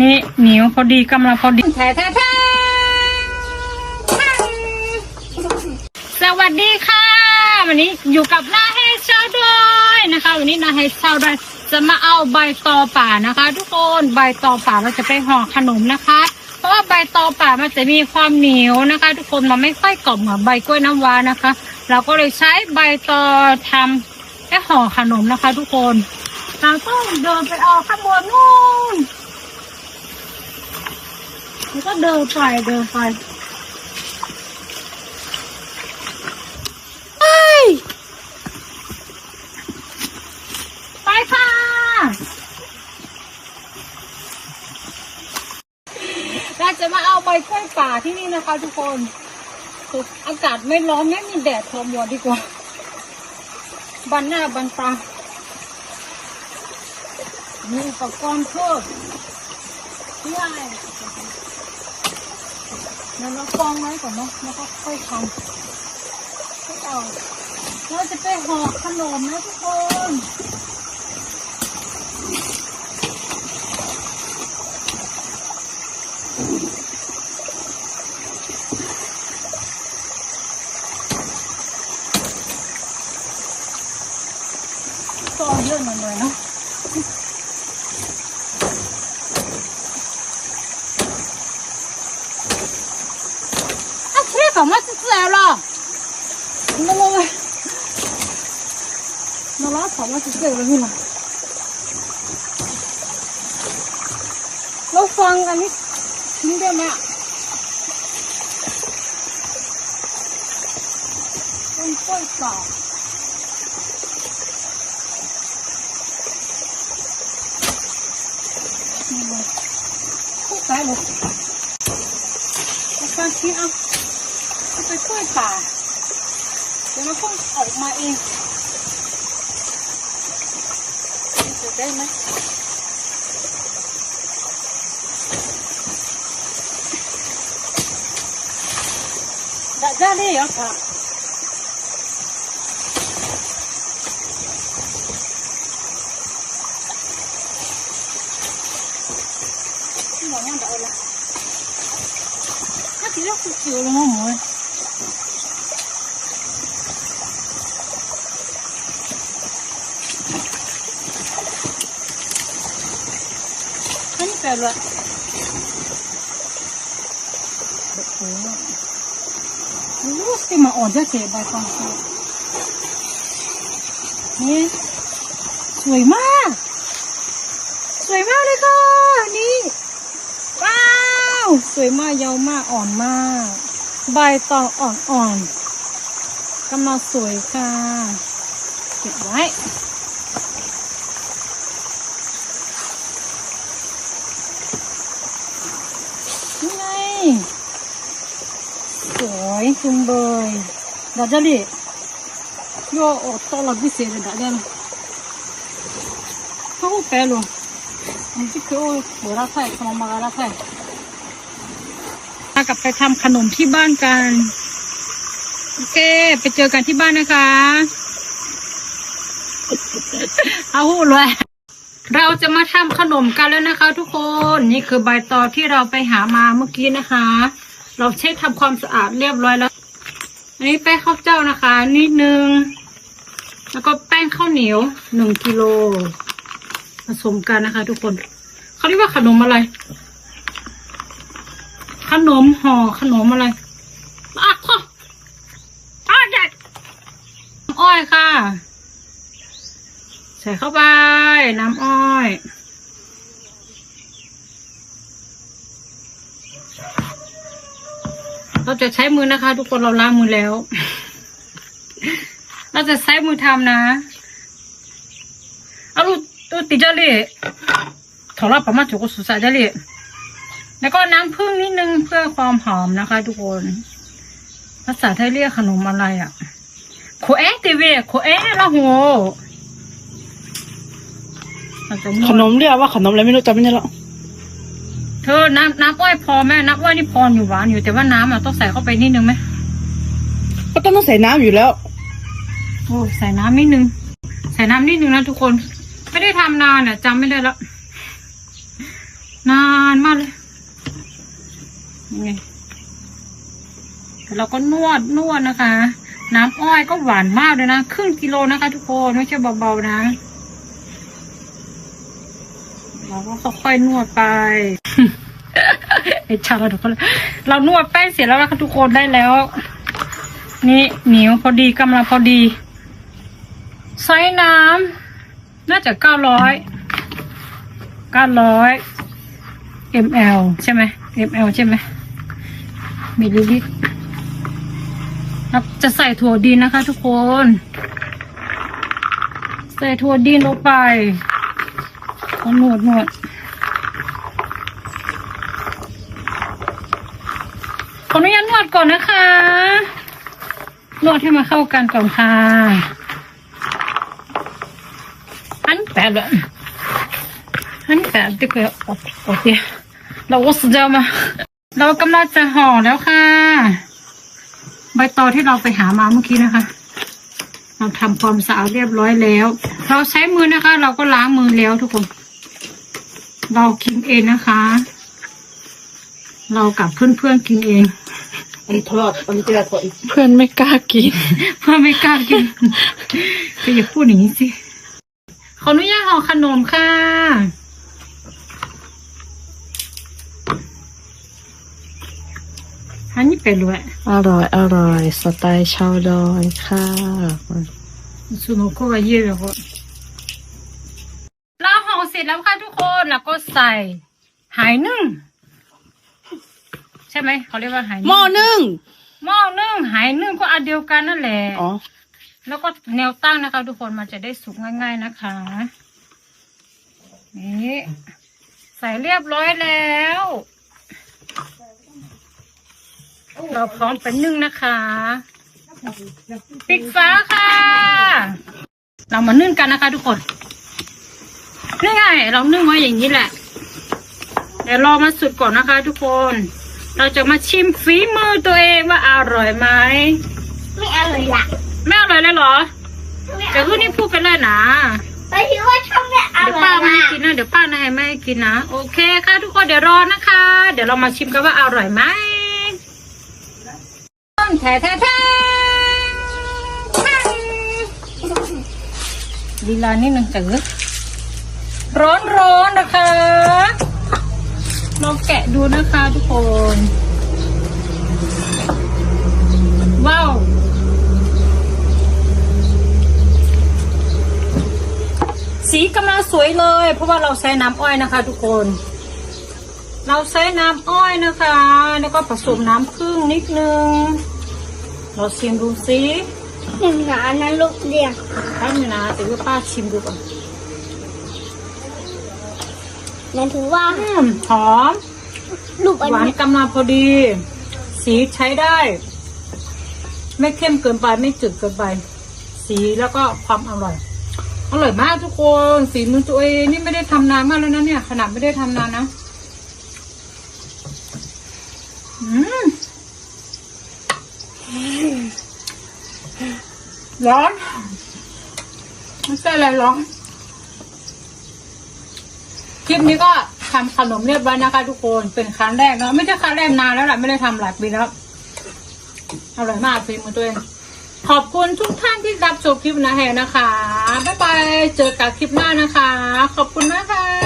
นี่เหนียวพอดีกำลังพอดี แท้แท้แท้สวัสดีค่ะ วันนี้อยู่กับนาเฮชาด้วยนะคะ วันนี้นาเฮชาด้วยจะมาเอาใบตอป่านะคะ ทุกคนใบตอป่าเราจะไปห่อขนมนะคะ เพราะว่าใบตอป่ามันจะมีความเหนียวนะคะ ทุกคนมันไม่ค่อยกรอบเหมือนใบกล้วยน้ำว้านะคะ เราก็เลยใช้ใบตอทำให้ห่อขนมนะคะ ทุกคนเราต้องเดินไปเอาข้างบนนู่น แล้วก็เดินไปเดินไปไปไปค่ะเราจะมาเอาใบกล้วยป่าที่นี่นะคะทุกคนคืออากาศไม่ร้อนไม่มีแดดพอมัวดีกว่า บันหน้าบันตามีอุปกรณ์เพิ่มเพื่อ อะไรเดี๋ยวเราฟองไว้ก่อนเนาะแล้วก็ค่อยทำค่อยเอาเราจะไปห่อขนมนะทุกคนฟองเยอะหน่อยเนาะ นั่นเลยนราสามารถจะเจอแล้นี่นะเราฟังอันนี้ทิ้งได้ไหมต้นกล้วยต่อนี่เลยข้าวสาฟังทิ้งเอาไปกล้วยป่า ยวมันคงออกมาเองจะได้ไหม đã ra đi hả cả cái món ăn đậu là nó chỉ rất chịu chịu luôn không mọi Cái này phải rồi. Được rồi. รู้สึกมาอ่อนจะเจ็บใบตองนี่สวยมาก สวยมากเลยค่ะ นี่ ว้าว สวยมากยาวมากอ่อนมาก ใบตองอ่อนๆกำลังสวยค่ะ เก็บไว้ นี่ไง สวยจุงเบยดาจาลีโยโอตอลาบิเซเรดาจาลเขาแปลลง มันจะคือโอ้โหราไทยขนมมาราไทยกลับไปทำขนมที่บ้านกันโอเค ไปเจอกันที่บ้านนะคะ เอาหูเลยเราจะมาทำขนมกันแล้วนะคะ ทุกคน นี่คือใบตองที่เราไปหามาเมื่อกี้นะคะ เราเช็ดทำความสะอาดเรียบร้อยแล้ว อันนี้แป้งข้าวเจ้านะคะนิดนึง แล้วก็แป้งข้าวเหนียวหนึ่งกิโลผสมกันนะคะ ทุกคนเขาเรียกว่าขนมอะไร ขนมห่อขนมอะไรอะข้ออ้าวน้ำอ้อยค่ะ ใส่เข้าไปน้ำอ้อย เราจะใช้มือนะคะ ทุกคนเราล้างมือแล้ว เราจะใช้มือทำนะเอาลูกตัวติดเจลี่ถอดรอบประมาณจุกสุดสายเจลี่แล้วก็น้ำผึ้งนิดนึงเพื่อความหอมนะคะ ทุกคน ภาษาไทยเรียกขนมอะไรอะโคเอะตีเวโคเอะละโหเราจะนวดขนมเรียกว่าขนมอะไรไม่รู้จำไม่ได้แล้ว เธอน้ำน้ำอ้อยพอไหมน้ำอ้อยนี่พออยู่หวานอยู่แต่ว่าน้ำอะต้องใส่เข้าไปนิดนึงไหมก็ต้องใส่น้ำอยู่แล้วโอ้ใส่น้ำนิดนึงใส่น้ำนิดนึงนะทุกคน ไม่ได้ทำนานอะจำไม่ได้แล้วนานมากเลยยังไงเราก็นวดนวดนะคะ น้ำอ้อยก็หวานมากเลยนะครึ่งกิโลนะคะ ทุกคนไม่ใช่เบาๆนะเราก็ค่อยๆนวดไป ไอชาเราทุกคนเรานวดแป้งเสร็จแล้วนะคะทุกคนได้แล้ว นี่เหนียวพอดีกำลังพอดีไซส์น้ำน่าจะเก้าร้อยเก้าร้อย ml ใช่ไหม ml ใช่ไหมมิลลิลิตรจะใส่ถั่วดินนะคะ ทุกคน ใส่ถั่วดินลงไปแล้วนวดหนวดขออนุญาตนวด ก่อนนะคะนวดให้มาเข้ากันก่อนค่ะอันแปดเลยอันแปดที่เคยโอเคเราก็สุดยอดมา เรากำลังจะห่อแล้วค่ะ ใบตอที่เราไปหามาเมื่อกี้นะคะ เราทำความสะอาดเรียบร้อยแล้ว เราใช้มือนะคะ เราก็ล้างมือแล้วทุกคน เรากินเองนะคะ เรากับเพื่อนๆกินเอง อันนี้ทอด อันนี้จะทอดอีกเพื่อนไม่กล้ากิน เพื่อไม่กล้ากินก็อย่าพูดอย่างนี้สิ ขออนุญาตห่อขนมค่ะ อันนี้เป็นด้วย อร่อย อร่อย สไตล์ชาวดอยค่ะสุนุโกะเยี่ยมเลยเราห่อเสร็จแล้วค่ะทุกคน แล้วก็ใส่หายนึ่ง ใช่ไหมเขาเรียกว่าหายนึ่งหม้อนึ่งหม้อนึ่งหายนึ่งก็อันเดียวกันนั่นแหละอ๋อแล้วก็แนวตั้งนะคะ ทุกคนมันจะได้สุกง่าย ๆนะคะนี่ใส่เรียบร้อยแล้ว เราพร้อมเป็นนึ่งนะคะปิดฟ้าค่ะ เรามานึ่งกันนะคะ ทุกคนนี่ไงเรานึ่งไว้อย่างนี้แหละเดี๋ยวรอมาสุดก่อนนะคะ ทุกคน เราจะมาชิมฝีมือตัวเองว่าอร่อยไหมไม่อร่อยละไม่อร่อยเลยเหรอไม่อเดี๋ยวร่พูอดยนี่พูดไปเลยนะไปคิดว่าชอบไม่อเดี๋ยวร่อป้ายไม่ละให้กินนะเดี๋ยวป้าให้ไม่ให้กินนะโอเคค่ะทุกคนเดี๋ยวรอนะคะ เดี๋ยวเรามาชิมกันว่าอร่อยไหมแท้แท้แท้ลีลานิดนึงจือร้อนร้อนๆนะคะ ลองแกะดูนะคะทุกคน ว้าว สีกำลังสวยเลย เพราะว่าเราใช้น้ำอ้อยนะคะ ทุกคน เราใช้น้ำอ้อยนะคะ แล้วก็ผสมน้ำผึ้งนิดนึง เราชิมดูสิหนึ่งหนานะลูกเรียงแป๊บนึงนะเดี๋ยวป้าชิมดูก่อน มันถือว่าอืมหอม ลูกอันหวานนี้กำลังพอดี สีใช้ได้ ไม่เข้มเกินไปไม่จืดเกินไป สีแล้วก็ความอร่อย อร่อยมากทุกคนสีมือตัวเองนี่ไม่ได้ทำนานมากแล้วนะเนี่ย ขนาดไม่ได้ทำนานนะอืมร้อนไม่ใช่อะไรร้อน คลิปนี้ก็ทำขนมเรียบร้อยนะคะ ทุกคนเป็นครั้งแรกเนาะไม่ใช่ครั้งแรกนานแล้วแหละไม่ได้ทำหลายปีแล้วอร่อยมากฝีมือตัวเองขอบคุณทุกท่านที่รับชมคลิปนะแฮนะคะบ๊ายบายเจอกันคลิปหน้านะคะ ขอบคุณนะคะ